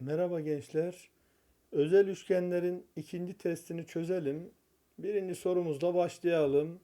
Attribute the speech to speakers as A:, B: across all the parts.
A: Merhaba gençler. Özel üçgenlerin ikinci testini çözelim. Birinci sorumuzla başlayalım.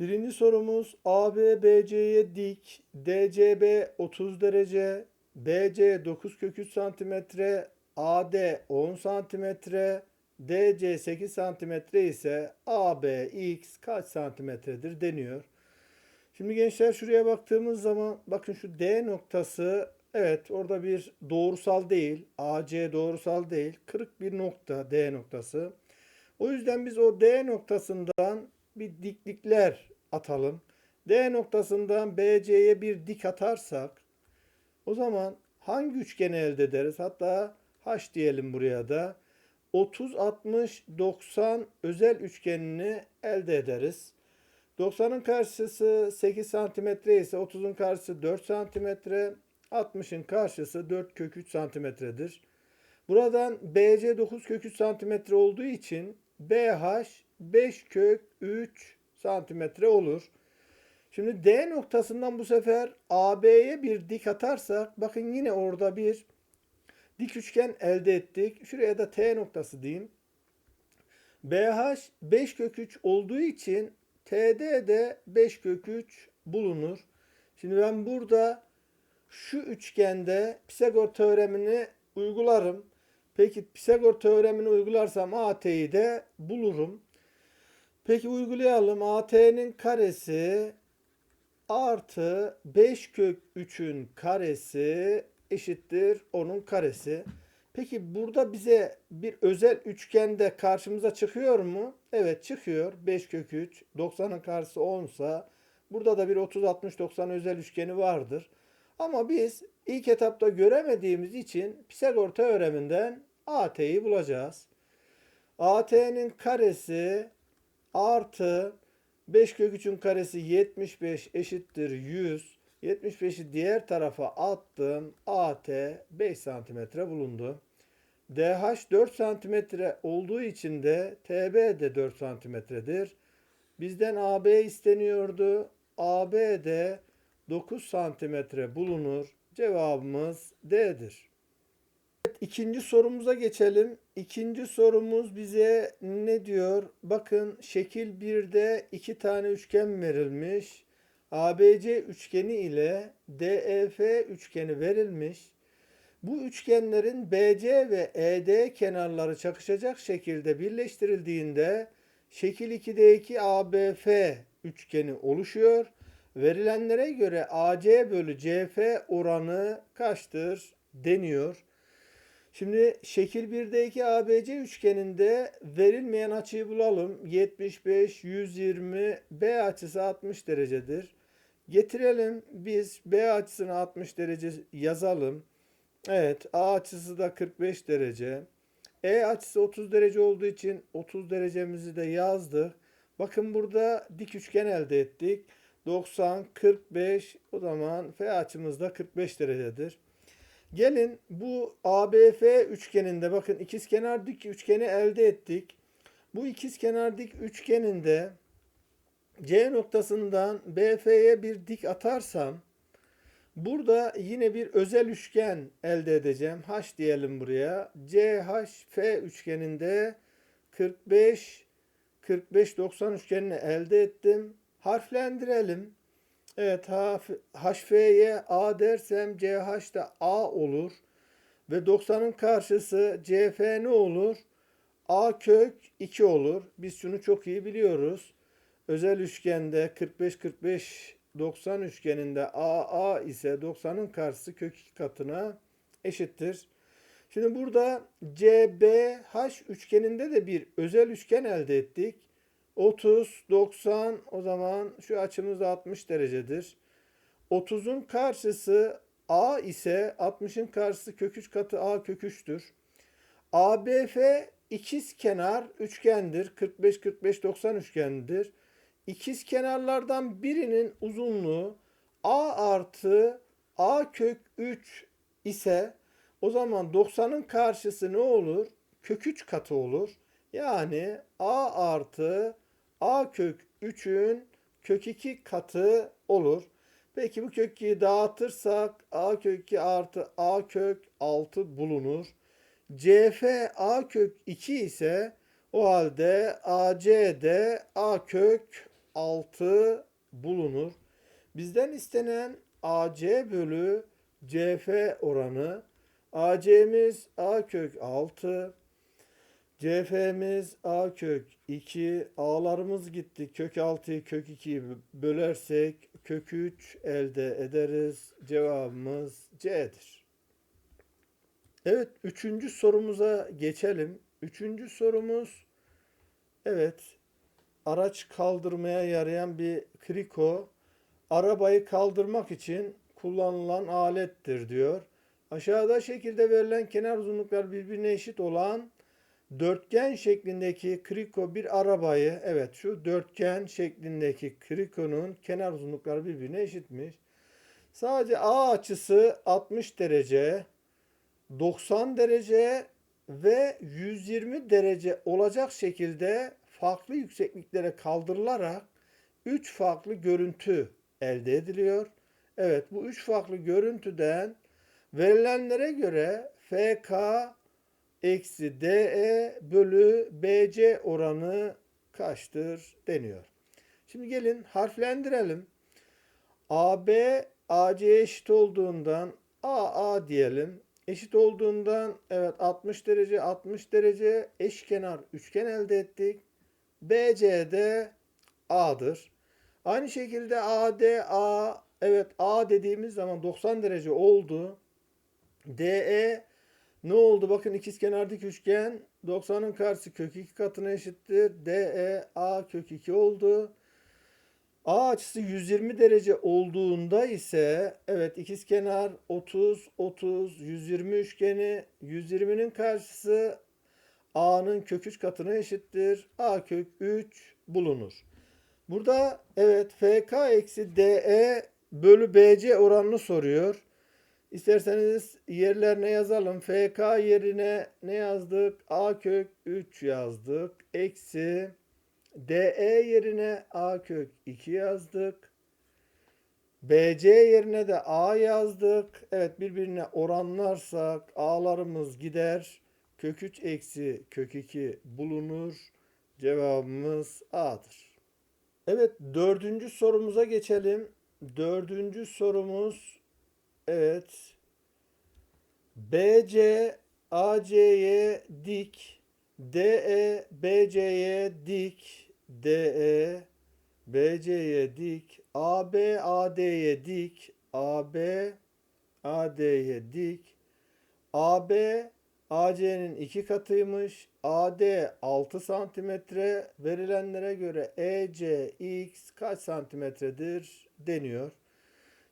A: Birinci sorumuz AB BC'ye dik, DCB 30 derece, BC 9 kök 3 santimetre, AD 10 santimetre, DC 8 santimetre ise AB x kaç santimetredir deniyor. Şimdi gençler şuraya baktığımız zaman bakın şu D noktası evet orada bir doğrusal değil. AC doğrusal değil. Kırık bir nokta D noktası. O yüzden biz o D noktasından bir diklikler atalım. D noktasından BC'ye bir dik atarsak o zaman hangi üçgeni elde ederiz? Hatta H diyelim buraya da. 30 60 90 özel üçgenini elde ederiz. 90'ın karşısı 8 santimetre ise 30'un karşısı 4 santimetre, 60'ın karşısı 4 kök 3 santimetredir. Buradan BC 9 kök 3 santimetre olduğu için BH 5 kök 3 santimetre olur. Şimdi D noktasından bu sefer AB'ye bir dik atarsak bakın yine orada bir dik üçgen elde ettik. Şuraya da T noktası diyeyim. BH 5 kök 3 olduğu için TD de 5 kök 3 bulunur. Şimdi ben burada şu üçgende Pisagor teoremini uygularım. Peki Pisagor teoremini uygularsam AT'yi de bulurum. Peki uygulayalım. AT'nin karesi artı 5 kök 3'ün karesi eşittir onun karesi. Peki burada bize bir özel üçgende karşımıza çıkıyor mu? Evet çıkıyor. 5 kök 3. 90'ın karşısı 10 ise burada da bir 30 60 90 özel üçgeni vardır. Ama biz ilk etapta göremediğimiz için Pisagor teoreminden AT'yi bulacağız. AT'nin karesi artı 5 kök 3'ün karesi 75 eşittir 100. 75'i diğer tarafa attım. AT 5 santimetre bulundu. DH 4 santimetre olduğu için de TB de 4 santimetredir. Bizden AB isteniyordu. AB de 9 santimetre bulunur. Cevabımız D'dir. Evet, ikinci sorumuza geçelim. İkinci sorumuz bize ne diyor? Bakın şekil 1'de iki tane üçgen verilmiş. ABC üçgeni ile DEF üçgeni verilmiş. Bu üçgenlerin BC ve ED kenarları çakışacak şekilde birleştirildiğinde şekil 2'deki ABF üçgeni oluşuyor. Verilenlere göre AC bölü CF oranı kaçtır deniyor. Şimdi şekil 1'deki ABC üçgeninde verilmeyen açıyı bulalım. 75, 120, B açısı 60 derecedir. Getirelim biz B açısını 60 derece yazalım. Evet A açısı da 45 derece. E açısı 30 derece olduğu için 30 derecemizi de yazdık. Bakın burada dik üçgen elde ettik. 90, 45 o zaman F açımız da 45 derecedir. Gelin bu ABF üçgeninde bakın ikizkenar dik üçgeni elde ettik. Bu ikizkenar dik üçgeninde C noktasından BF'ye bir dik atarsam burada yine bir özel üçgen elde edeceğim. H diyelim buraya. CHF üçgeninde 45 45 90 üçgenini elde ettim. Harflendirelim. Evet HF'ye A dersem CH de A olur. Ve 90'ın karşısı CF ne olur? A kök 2 olur. Biz şunu çok iyi biliyoruz. Özel üçgende 45 45 90 üçgeninde AA ise 90'ın karşısı kök 2 katına eşittir. Şimdi burada CBH üçgeninde de bir özel üçgen elde ettik. 30, 90 o zaman şu açımız da 60 derecedir. 30'un karşısı A ise 60'ın karşısı kök 3 katı A kök 3'tür. ABF ikiz kenar üçgendir. 45 45 90 üçgendir. İkiz kenarlardan birinin uzunluğu A artı A kök 3 ise o zaman 90'ın karşısı ne olur? Kök 3 katı olur. Yani A artı A kök 3'ün kök 2 katı olur. Peki bu kök 2'yi dağıtırsak a kök 2 artı a kök 6 bulunur. CF a kök 2 ise o halde AC de a kök 6 bulunur. Bizden istenen AC bölü CF oranı. AC'miz a kök 6. CF'miz a kök 2. A'larımız gitti. Kök 6'yı kök 2'yi bölersek kök 3 elde ederiz. Cevabımız C'dir. Evet, üçüncü sorumuza geçelim. Üçüncü sorumuz, evet, araç kaldırmaya yarayan bir kriko, arabayı kaldırmak için kullanılan alettir diyor. Aşağıda şekilde verilen kenar uzunluklar birbirine eşit olan dörtgen şeklindeki kriko bir arabayı, evet şu dörtgen şeklindeki krikonun kenar uzunlukları birbirine eşitmiş. Sadece A açısı 60 derece, 90 derece ve 120 derece olacak şekilde farklı yüksekliklere kaldırılarak 3 farklı görüntü elde ediliyor. Evet bu 3 farklı görüntüden verilenlere göre FK eksi DE bölü BC oranı kaçtır deniyor. Şimdi gelin harflendirelim. AB AC'ye eşit olduğundan AA diyelim. Eşit olduğundan evet 60 derece 60 derece eşkenar üçgen elde ettik. BC'de A'dır. Aynı şekilde AD A evet A dediğimiz zaman 90 derece oldu. DE ne oldu? Bakın ikizkenarlık üçgen 90'ın karşısı kök 2 katına eşittir. DE A kök 2 oldu. A açısı 120 derece olduğunda ise evet ikizkenar 30 30 120 üçgeni 120'nin karşısı A'nın kök 3 katına eşittir. A kök 3 bulunur. Burada evet FK eksi DE bölü BC oranını soruyor. İsterseniz yerlerine yazalım. FK yerine ne yazdık? A kök 3 yazdık. Eksi DE yerine A kök 2 yazdık. BC yerine de A yazdık. Evet birbirine oranlarsak A'larımız gider. Kök 3 eksi kök 2 bulunur. Cevabımız A'dır. Evet dördüncü sorumuza geçelim. Dördüncü sorumuz evet BC AC'ye dik DE BC'ye dik DE BC'ye dik AB AD'ye dik AB AD'ye dik AB AC'nin iki katıymış. AD 6 santimetre. Verilenlere göre EC X kaç santimetredir deniyor.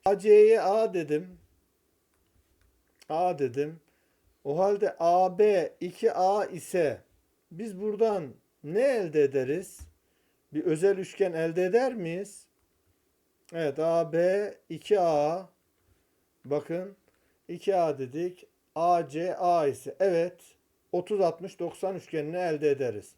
A: AC'ye A dedim. A dedim. O halde AB 2A ise biz buradan ne elde ederiz? Bir özel üçgen elde eder miyiz? Evet AB 2A bakın 2A dedik. AC A ise evet 30 60 90 üçgenini elde ederiz.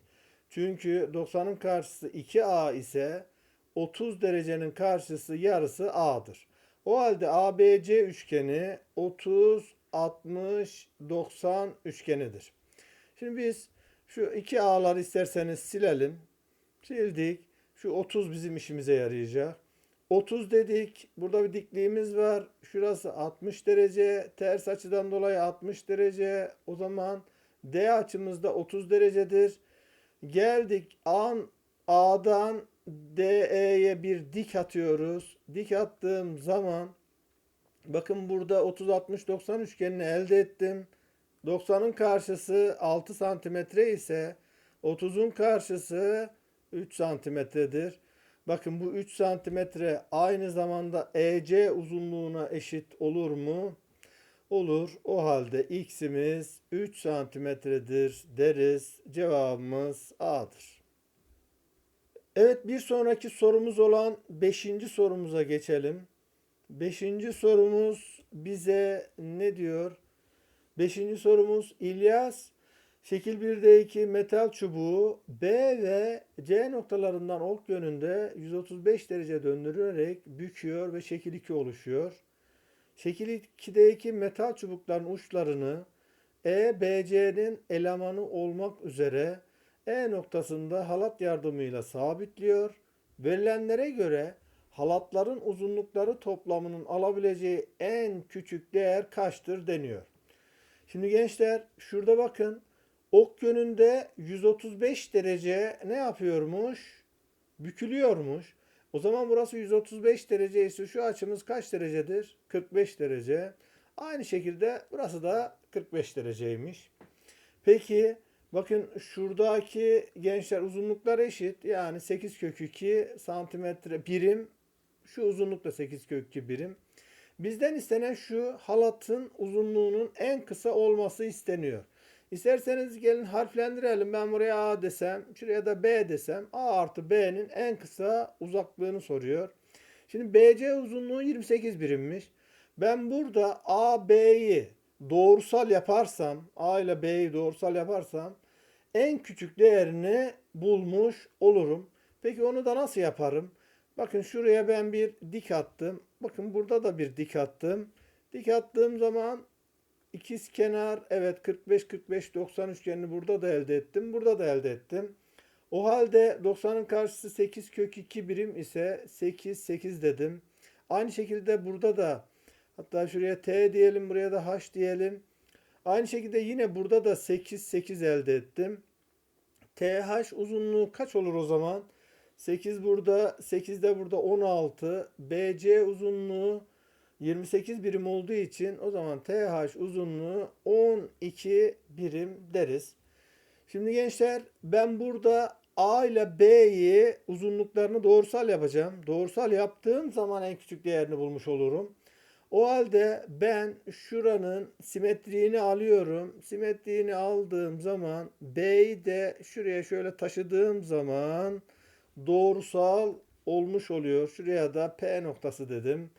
A: Çünkü 90'ın karşısı 2A ise 30 derecenin karşısı yarısı A'dır. O halde ABC üçgeni 30 60 90 üçgenidir. Şimdi biz şu iki A'ları isterseniz silelim. Sildik. Şu 30 bizim işimize yarayacak. 30 dedik. Burada bir dikliğimiz var. Şurası 60 derece. Ters açıdan dolayı 60 derece. O zaman D açımızda 30 derecedir. Geldik an A'dan DE'ye bir dik atıyoruz. Dik attığım zaman bakın burada 30 60 90 üçgenini elde ettim. 90'ın karşısı 6 santimetre ise 30'un karşısı 3 santimetredir. Bakın bu 3 santimetre aynı zamanda EC uzunluğuna eşit olur mu? Olur. O halde x'imiz 3 santimetredir deriz. Cevabımız A'dır. Evet bir sonraki sorumuz olan 5. sorumuza geçelim. 5. sorumuz bize ne diyor? 5. sorumuz İlyas Şekil 1'deki metal çubuğu B ve C noktalarından ok yönünde 135 derece döndürülerek büküyor ve şekil 2 oluşuyor. Şekil 2'deki metal çubukların uçlarını E, BC'nin elemanı olmak üzere E noktasında halat yardımıyla sabitliyor. Verilenlere göre halatların uzunlukları toplamının alabileceği en küçük değer kaçtır deniyor. Şimdi gençler şurada bakın ok yönünde 135 derece ne yapıyormuş? Bükülüyormuş. O zaman burası 135 derece ise şu açımız kaç derecedir? 45 derece. Aynı şekilde burası da 45 dereceymiş. Peki bakın şuradaki gençler uzunluklar eşit. Yani 8 kök 2 santimetre birim. Şu uzunluk da 8 kök 2 birim. Bizden istenen şu halatın uzunluğunun en kısa olması isteniyor. İsterseniz gelin harflendirelim. Ben buraya A desem, şuraya da B desem. A artı B'nin en kısa uzaklığını soruyor. Şimdi BC uzunluğu 28 birimmiş. Ben burada A, B'yi doğrusal yaparsam, A ile B'yi doğrusal yaparsam en küçük değerini bulmuş olurum. Peki onu da nasıl yaparım? Bakın şuraya ben bir dik attım. Bakın burada da bir dik attım. Dik attığım zaman ikiz kenar evet 45 45 90 üçgenini burada da elde ettim. Burada da elde ettim. O halde 90'ın karşısı 8 kök 2 birim ise 8 8 dedim. Aynı şekilde burada da hatta şuraya t diyelim buraya da h diyelim. Aynı şekilde yine burada da 8 8 elde ettim. TH uzunluğu kaç olur o zaman? 8 burada, 8 de burada 16. BC uzunluğu 28 birim olduğu için o zaman TH uzunluğu 12 birim deriz. Şimdi gençler ben burada A ile B'yi uzunluklarını doğrusal yapacağım. Doğrusal yaptığım zaman en küçük değerini bulmuş olurum. O halde ben şuranın simetriğini alıyorum. Simetriğini aldığım zaman B'yi de şuraya şöyle taşıdığım zaman doğrusal olmuş oluyor. Şuraya da P noktası dedim.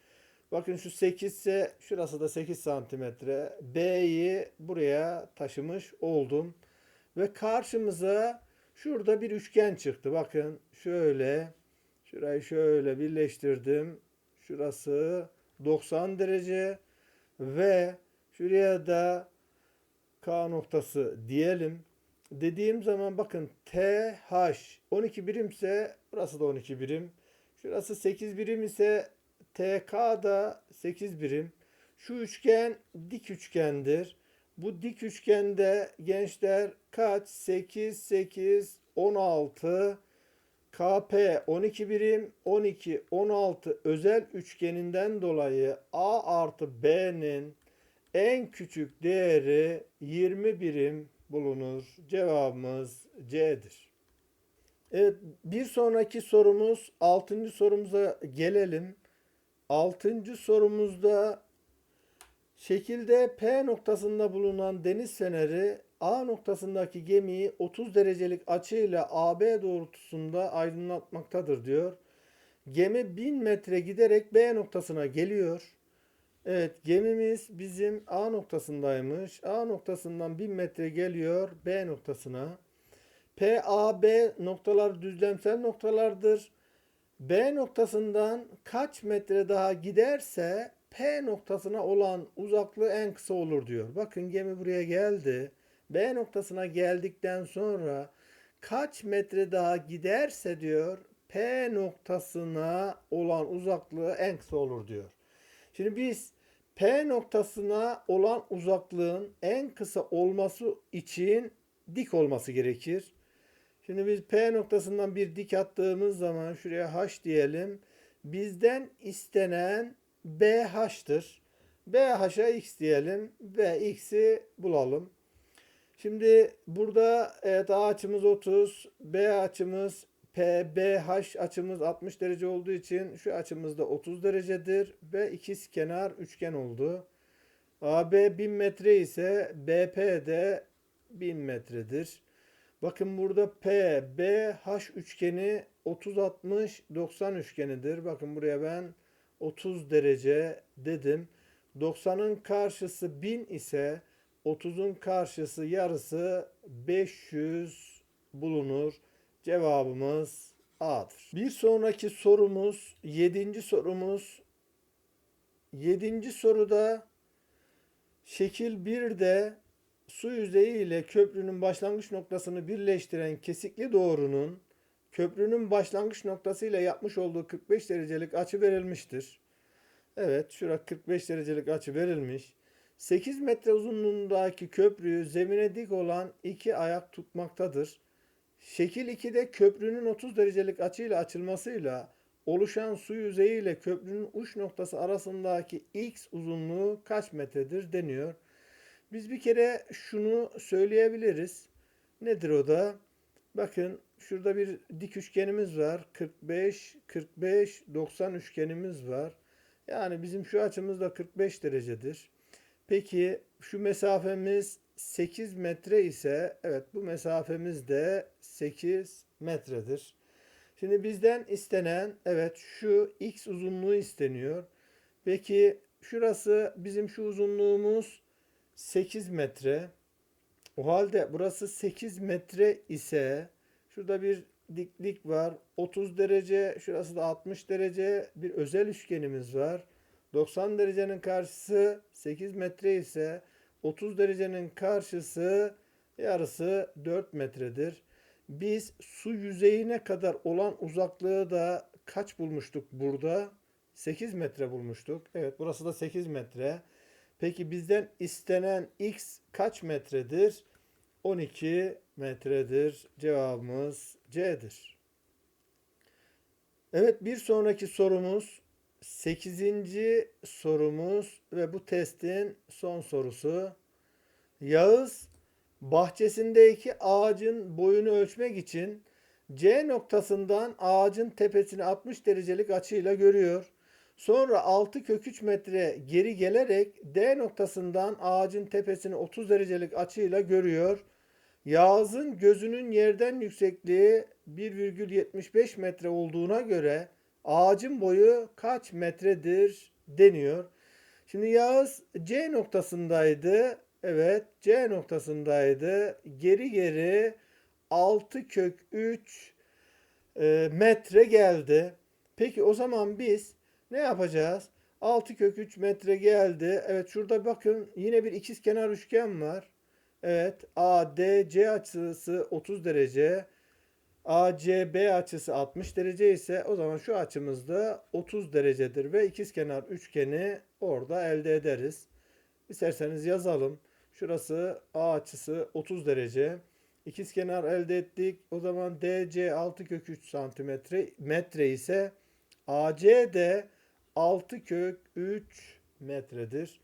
A: Bakın şu 8 ise şurası da 8 santimetre. B'yi buraya taşımış oldum. Ve karşımıza şurada bir üçgen çıktı. Bakın şöyle şurayı şöyle birleştirdim. Şurası 90 derece ve şuraya da K noktası diyelim. Dediğim zaman bakın TH 12 birimse burası da 12 birim. Şurası 8 birim ise TK da 8 birim. Şu üçgen dik üçgendir. Bu dik üçgende gençler kaç? 8, 8, 16, KP 12 birim, 12, 16 özel üçgeninden dolayı A artı B'nin en küçük değeri 20 birim bulunur. Cevabımız C'dir. Evet, bir sonraki sorumuz 6. sorumuza gelelim. 6. sorumuzda şekilde P noktasında bulunan deniz feneri A noktasındaki gemiyi 30 derecelik açıyla AB doğrultusunda aydınlatmaktadır diyor. Gemi 1000 metre giderek B noktasına geliyor. Evet gemimiz bizim A noktasındaymış. A noktasından 1000 metre geliyor B noktasına. P, A, B noktalar düzlemsel noktalardır. B noktasından kaç metre daha giderse P noktasına olan uzaklığı en kısa olur diyor. Bakın gemi buraya geldi. B noktasına geldikten sonra kaç metre daha giderse diyor P noktasına olan uzaklığı en kısa olur diyor. Şimdi biz P noktasına olan uzaklığın en kısa olması için dik olması gerekir. Şimdi biz P noktasından bir dik attığımız zaman şuraya H diyelim. Bizden istenen BH'tır. BH'a X diyelim ve X'i bulalım. Şimdi burada evet A açımız 30, B açımız PBH açımız 60 derece olduğu için şu açımız da 30 derecedir ve ikiz kenar üçgen oldu. AB 1000 metre ise BP de 1000 metredir. Bakın burada PBH üçgeni 30 60 90 üçgenidir. Bakın buraya ben 30 derece dedim. 90'ın karşısı 1000 ise 30'un karşısı yarısı 500 bulunur. Cevabımız A'dır. Bir sonraki sorumuz 7. sorumuz. 7. soruda şekil 1'de su yüzeyi ile köprünün başlangıç noktasını birleştiren kesikli doğrunun köprünün başlangıç noktası ile yapmış olduğu 45 derecelik açı verilmiştir. Evet, şurada 45 derecelik açı verilmiş. 8 metre uzunluğundaki köprüyü zemine dik olan iki ayak tutmaktadır. Şekil 2'de köprünün 30 derecelik açıyla açılmasıyla oluşan su yüzeyi ile köprünün uç noktası arasındaki x uzunluğu kaç metredir deniyor. Biz bir kere şunu söyleyebiliriz. Nedir o da? Bakın şurada bir dik üçgenimiz var. 45, 45, 90 üçgenimiz var. Yani bizim şu açımız da 45 derecedir. Peki şu mesafemiz 8 metre ise evet bu mesafemiz de 8 metredir. Şimdi bizden istenen evet şu x uzunluğu isteniyor. Peki şurası bizim şu uzunluğumuz 8 metre. O halde burası 8 metre ise şurada bir diklik var. 30 derece, şurası da 60 derece bir özel üçgenimiz var. 90 derecenin karşısı 8 metre ise 30 derecenin karşısı yarısı 4 metredir. Biz su yüzeyine kadar olan uzaklığı da kaç bulmuştuk burada? 8 metre bulmuştuk. Evet burası da 8 metre. Peki bizden istenen x kaç metredir? 12 metredir. Cevabımız C'dir. Evet bir sonraki sorumuz 8. sorumuz ve bu testin son sorusu. Yağız bahçesindeki ağacın boyunu ölçmek için C noktasından ağacın tepesini 60 derecelik açıyla görüyor. Sonra 6 kök 3 metre geri gelerek D noktasından ağacın tepesini 30 derecelik açıyla görüyor. Yağız'ın gözünün yerden yüksekliği 1,75 metre olduğuna göre ağacın boyu kaç metredir deniyor. Şimdi Yağız C noktasındaydı. Evet C noktasındaydı. Geri geri 6 kök 3 e, metre geldi. Peki o zaman biz ne yapacağız? 6 kök 3 metre geldi. Evet şurada bakın yine bir ikizkenar üçgen var. Evet ADC açısı 30 derece. ACB açısı 60 derece ise o zaman şu açımız da 30 derecedir ve ikizkenar üçgeni orada elde ederiz. İsterseniz yazalım. Şurası A açısı 30 derece. İkizkenar elde ettik. O zaman DC 6 kök 3 santimetre metre ise AC de 6 kök 3 metredir.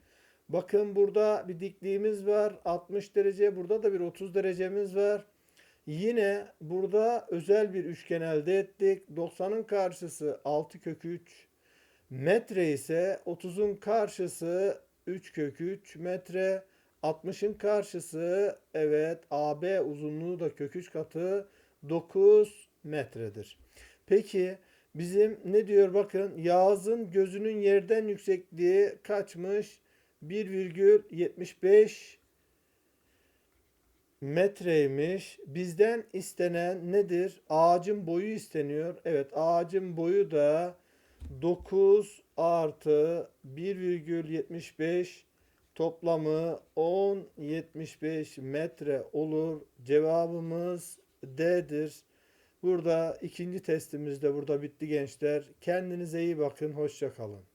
A: Bakın burada bir dikliğimiz var. 60 derece. Burada da bir 30 derecemiz var. Yine burada özel bir üçgen elde ettik. 90'ın karşısı 6 kök 3 metre ise 30'un karşısı 3 kök 3 metre. 60'ın karşısı evet AB uzunluğu da kök 3 katı 9 metredir. Peki bizim ne diyor bakın Yağız'ın gözünün yerden yüksekliği kaçmış? 1,75 metreymiş. Bizden istenen nedir? Ağacın boyu isteniyor. Evet ağacın boyu da 9 artı 1,75 toplamı 10,75 metre olur. Cevabımız D'dir. Burada ikinci testimiz de burada bitti gençler. Kendinize iyi bakın. Hoşça kalın.